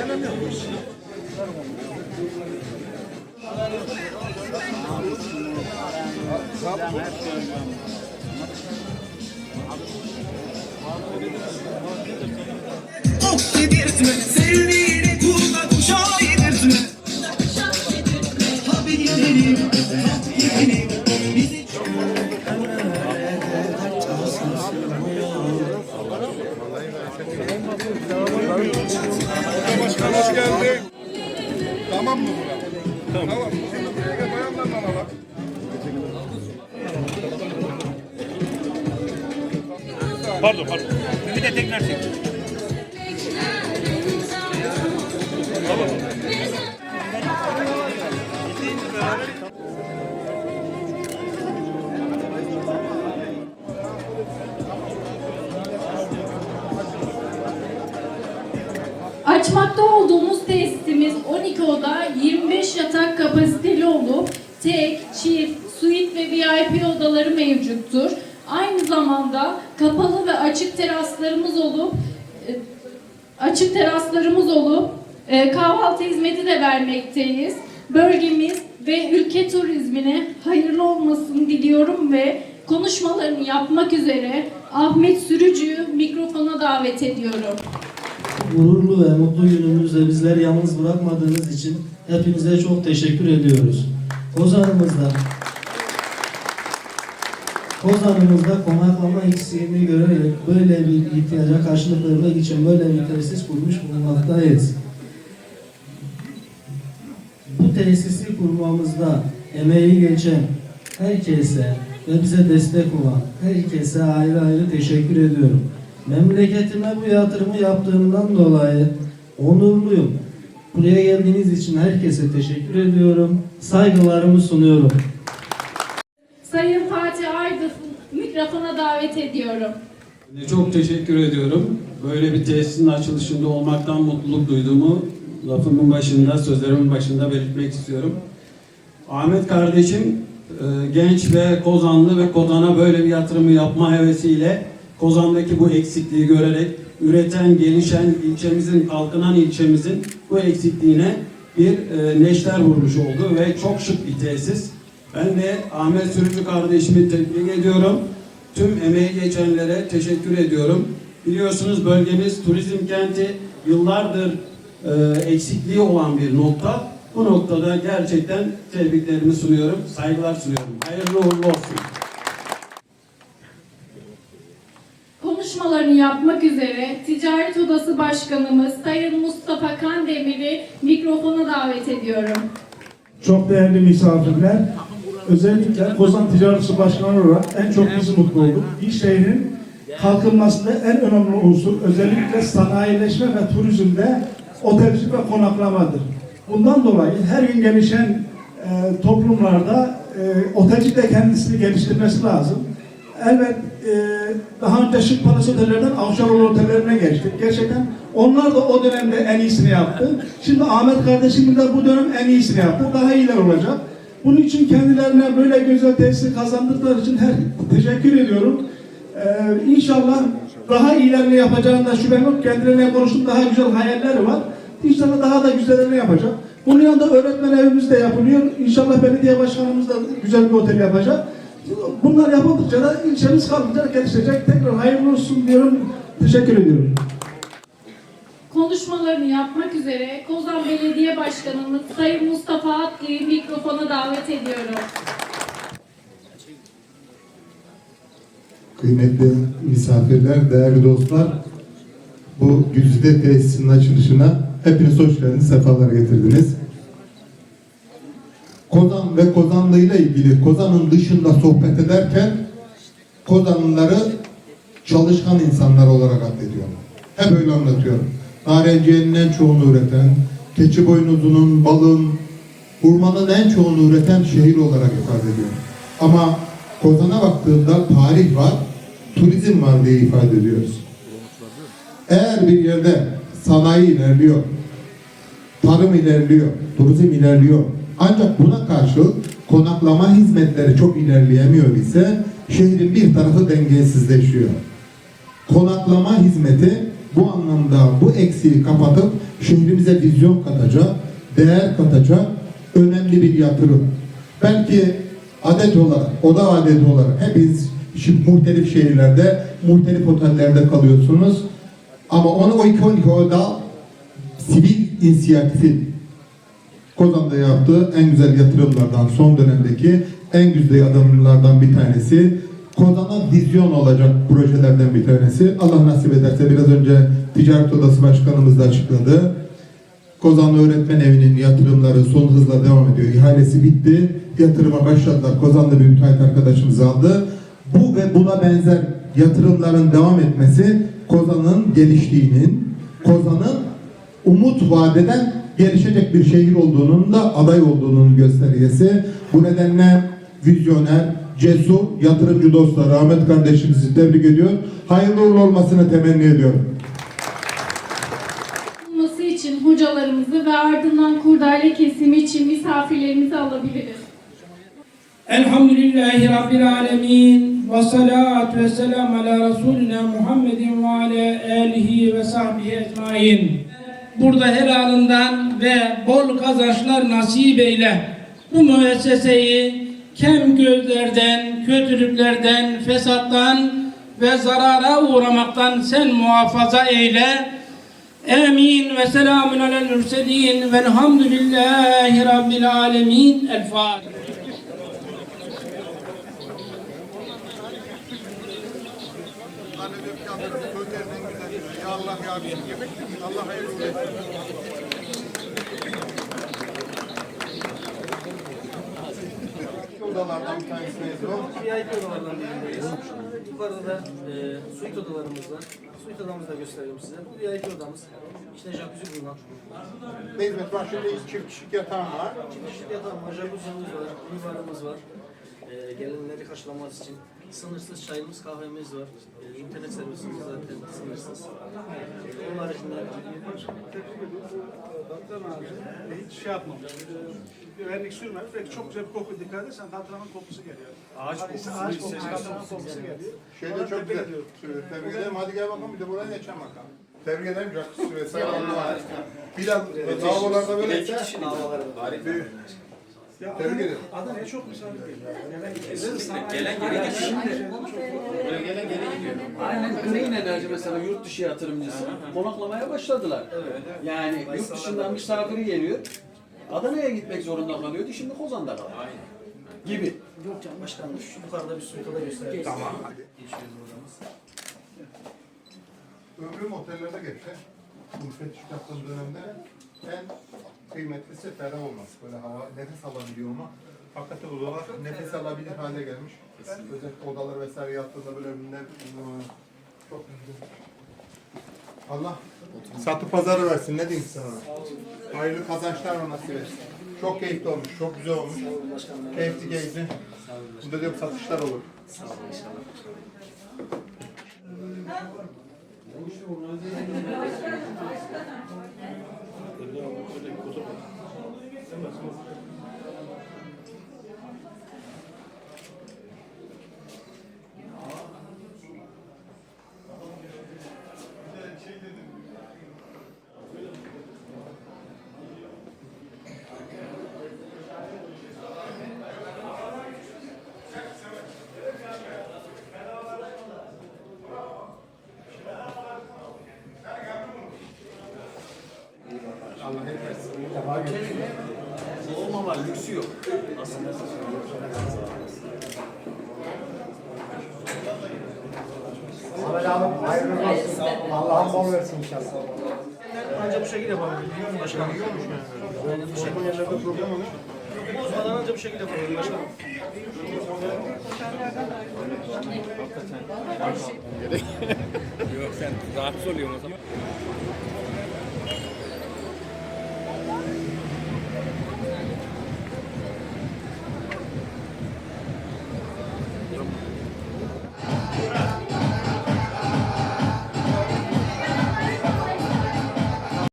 Ok Tamam. Tamam. Şimdi buraya gel bayanlarla alalım. Pardon pardon. Bir de tekrar çek. Açmakta olduğumuz tesisimiz 12 oda 25 yatak kapasiteli olup tek, çift, suite ve VIP odaları mevcuttur. Aynı zamanda kapalı ve açık teraslarımız olup e, açık teraslarımız olup e, kahvaltı hizmeti de vermekteyiz. Bölgemiz ve ülke turizmine hayırlı olmasını diliyorum ve konuşmalarını yapmak üzere Ahmet Sürücü'yü mikrofona davet ediyorum. Gururlu ve mutlu günümüzde bizleri yalnız bırakmadığınız için hepinize çok teşekkür ediyoruz. Kozanımızda Kozanımızda konaklama eksiğini görerek böyle bir ihtiyaca karşılık vermek için böyle bir tesis kurmuş bulunmaktayız. Bu tesisi kurmamızda emeği geçen herkese ve bize destek olan herkese ayrı ayrı teşekkür ediyorum. Memleketime bu yatırımı yaptığımdan dolayı onurluyum. Buraya geldiğiniz için herkese teşekkür ediyorum. Saygılarımı sunuyorum. Sayın Fatih Aydın mikrofona davet ediyorum. Çok teşekkür ediyorum. Böyle bir tesisin açılışında olmaktan mutluluk duyduğumu lafımın başında, sözlerimin başında belirtmek istiyorum. Ahmet kardeşim e, genç ve Kozanlı ve Kozan'a böyle bir yatırımı yapma hevesiyle Kozan'daki bu eksikliği görerek üreten, gelişen ilçemizin, kalkınan ilçemizin bu eksikliğine bir e, neşter vurmuş oldu ve çok şık bir tesis. Ben de Ahmet Sürücü kardeşimi tebrik ediyorum. Tüm emeği geçenlere teşekkür ediyorum. Biliyorsunuz bölgemiz turizm kenti yıllardır e, eksikliği olan bir nokta. Bu noktada gerçekten tebriklerimi sunuyorum, saygılar sunuyorum. Hayırlı uğurlu olsun. Konuşmalarını yapmak üzere Ticaret Odası Başkanımız Sayın Mustafa Kandemir'i mikrofona davet ediyorum. Çok değerli misafirler, özellikle Kozan Ticaret Odası Başkanı olarak en çok biz mutlu olduk. Bir şehrin kalkınmasında en önemli unsur özellikle sanayileşme ve turizmde otelcilik ve konaklamadır. Bundan dolayı her gün gelişen e, toplumlarda e, otelcilik de kendisini geliştirmesi lazım. Elbet daha önce şık palas otellerden Avşaroğlu otellerine geçtik. Gerçekten onlar da o dönemde en iyisini yaptı. Şimdi Ahmet kardeşim de bu dönem en iyisini yaptı. Daha iyiler olacak. Bunun için kendilerine böyle güzel tesisi kazandırdıkları için her teşekkür ediyorum. Ee, inşallah daha iyilerini yapacağını da şüphem yok. Kendilerine konuştum daha güzel hayalleri var. İnşallah daha da güzellerini yapacak. Bunun yanında öğretmen evimiz de yapılıyor. İnşallah belediye başkanımız da güzel bir otel yapacak. Bunlar yapıldıkça da ilçemiz kalınca gelişecek. Tekrar hayırlı olsun diyorum. Teşekkür ediyorum. Konuşmalarını yapmak üzere Kozan Belediye Başkanımız Sayın Mustafa Atlı'yı mikrofona davet ediyorum. Kıymetli misafirler, değerli dostlar, bu güzide tesisinin açılışına hepiniz hoş geldiniz, sefalar getirdiniz. Kozan ve Kozanlı ile ilgili Kozan'ın dışında sohbet ederken Kozanlıları çalışkan insanlar olarak addediyorum. Hep öyle anlatıyorum. Narenciyenin en çoğunu üreten, keçi boynuzunun, balın, hurmanın en çoğunu üreten şehir olarak ifade ediyorum. Ama Kozan'a baktığımda tarih var, turizm var diye ifade ediyoruz. Eğer bir yerde sanayi ilerliyor, tarım ilerliyor, turizm ilerliyor. Ancak buna karşılık konaklama hizmetleri çok ilerleyemiyor ise şehrin bir tarafı dengesizleşiyor. Konaklama hizmeti bu anlamda bu eksiği kapatıp şehrimize vizyon katacak, değer katacak önemli bir yatırım. Belki adet olarak, oda adeti olarak hepiniz şimdi muhtelif şehirlerde, muhtelif otellerde kalıyorsunuz. Ama onu o iki 12 oda sivil inisiyatifin Kozan'da yaptığı en güzel yatırımlardan son dönemdeki en güzel adımlardan bir tanesi. Kozan'a vizyon olacak projelerden bir tanesi. Allah nasip ederse biraz önce Ticaret Odası Başkanımız da açıkladı. Kozan Öğretmen Evi'nin yatırımları son hızla devam ediyor. İhalesi bitti. Yatırıma başladılar. Kozan'da bir müteahhit arkadaşımız aldı. Bu ve buna benzer yatırımların devam etmesi Kozan'ın geliştiğinin, Kozan'ın umut vadeden gelişecek bir şehir olduğunun da aday olduğunun göstergesi. Bu nedenle vizyoner, cesur, yatırımcı dostlar Ahmet kardeşimizi tebrik ediyor. Hayırlı uğurlu olmasını temenni ediyorum. Olması için hocalarımızı ve ardından kurdale kesimi için misafirlerimizi alabiliriz. Elhamdülillahi Rabbil Alemin ve salatu ve selam ala Resulina Muhammedin ve ala alihi ve sahbihi ecmain. Burada helalından ve bol kazançlar nasip eyle. Bu müesseseyi kem gözlerden, kötülüklerden, fesattan ve zarara uğramaktan sen muhafaza eyle. Amin ve selamun alel mürselin velhamdülillahi Rabbil Alemin. El Fatiha. Sözlerinden güzel. Ya Allah ya Bismillah. Allah hayırlı etsin. Odalardan bir tanesi o? VIP odalardan birindeyiz. Yukarıda da e, suite odalarımız var. Suite odamızı da göstereyim size. Bu VIP odamız. İşte jacuzzi bulunan. Ne hizmet var? Şimdi çift kişilik yatağım var. Çift yatağım var, jacuzzi'miz var, minibarımız var. E, gelinleri karşılaması için sınırsız çayımız, kahvemiz var. E, internet servisimiz zaten sınırsız. E, onun haricinde Hiç şey yapmamış. Vernik sürmemiş. Belki çok güzel bir koku dikkat edersen antrenman kokusu geliyor. Ağaç kokusu. Ağaç kokusu, antrenman kokusu geliyor. Şey de çok güzel. Tebrik ederim. Hadi gel bakalım bir de buraya geçelim bakalım. Tebrik ederim. Jacuzzi vesaire. Allah Biraz lavabolarda böyle. Büyük. Ya Tebrik ederim. Adana'ya çok misafir geliyor. Aynen Green Enerji mesela yurt dışı yatırımcısı konaklamaya başladılar. Yani yurt dışından misafiri geliyor. Adana'ya gitmek zorunda kalıyordu. Şimdi Kozan'da kalıyor. Gibi. Yok canım başkanım şu yukarıda bir suite oda göstereyim. Tamam hadi. Ömrüm otellerde geçti. Bu müfettiş yaptığım dönemde en kıymetlisi ferah olması. Böyle hava, nefes alabiliyor olmak. Hakikaten odalar nefes alabilir hale gelmiş. Özellikle odalar vesaire yattığında böyle ıı, çok güzel. Allah satı pazarı versin ne diyeyim sana. Hayırlı kazançlar nasip etsin. Çok keyifli olmuş, çok güzel olmuş. Keyifli keyifli. Burada diyorum satışlar olur. Allah Selamın hayırlı olsun. Allah'ım bol versin inşallah. Ancak bu şekilde yapabilirim. Başkanım. Yani bu şekilde yerlerde problem oluyor. Bozmadan ancak bu şekilde yapabilirim. Başkanım. Yok sen rahatsız oluyorsun o zaman.